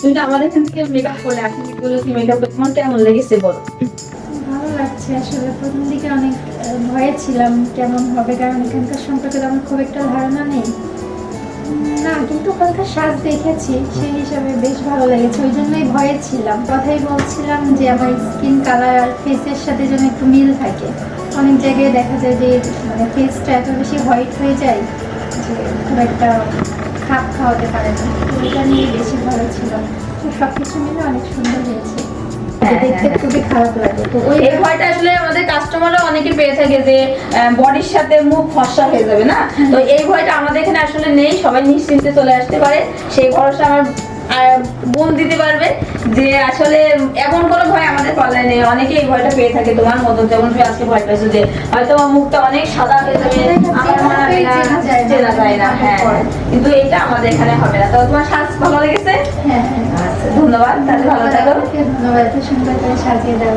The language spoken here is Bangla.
তুমি তো আমাদের এখান থেকে মেকআপ করলে কি মেকআপ তোমার কেমন লেগেছে, বলো। আসলে। প্রথম দিকে অনেক ভয়ে ছিলাম কেমন হবে, কারণ এখানকার সম্পর্কে আমার খুব একটা ধারণা নেই। না, কিন্তু ওখানকার সাজ দেখেছি, সেই হিসাবে বেশ ভালো লেগেছে। ওই জন্যই ভয়ে ছিলাম। কথাই বলছিলাম যে আমার স্কিন কালার আর ফেসের সাথে যেন একটু মিল থাকে। অনেক জায়গায় দেখা যায় যে মানে ফেসটা এত বেশি হোয়াইট হয়ে যায় যে খুব একটা খাপ খাওয়াতে পারে না। ওইটা নিয়ে বেশি ভালো ছিল। তো সব কিছু মিলে অনেক সুন্দর হয়েছে। হ্যাঁ, দেখতে হ্যাঁ। খুবই খারাপ লাগে। তো ওই এই ভয়টা আসলে আমাদের কাস্টমাররা অনেকে পেয়ে থাকে যে বডির সাথে মুখ ফর্সা হয়ে যাবে না? তো এই ভয়টা আমাদের এখানে আসলে নেই। সবাই নিশ্চিন্তে চলে আসতে পারে। সেই ভরসা আমার বোন দিতে পারবে যে আসলে এমন কোনো ভয় আমাদের পাল্লায় নেই। অনেকে এই ভয়টা পেয়ে থাকে। তোমার মতো যেমন আজকে ভয় পাইছো যে হয়তো আমার মুখটা অনেক সাদা হয়ে যাবে। আমার চেনা যায় না। হ্যাঁ। কিন্তু এটা আমাদের এখানে হবে না। তো তোমার সাজ ভালো লেগেছে? হ্যাঁ হ্যাঁ। আচ্ছা ধন্যবাদ। তাহলে ভালো থাকো। ধন্যবাদ। সুন্দর করে সাজিয়ে দাও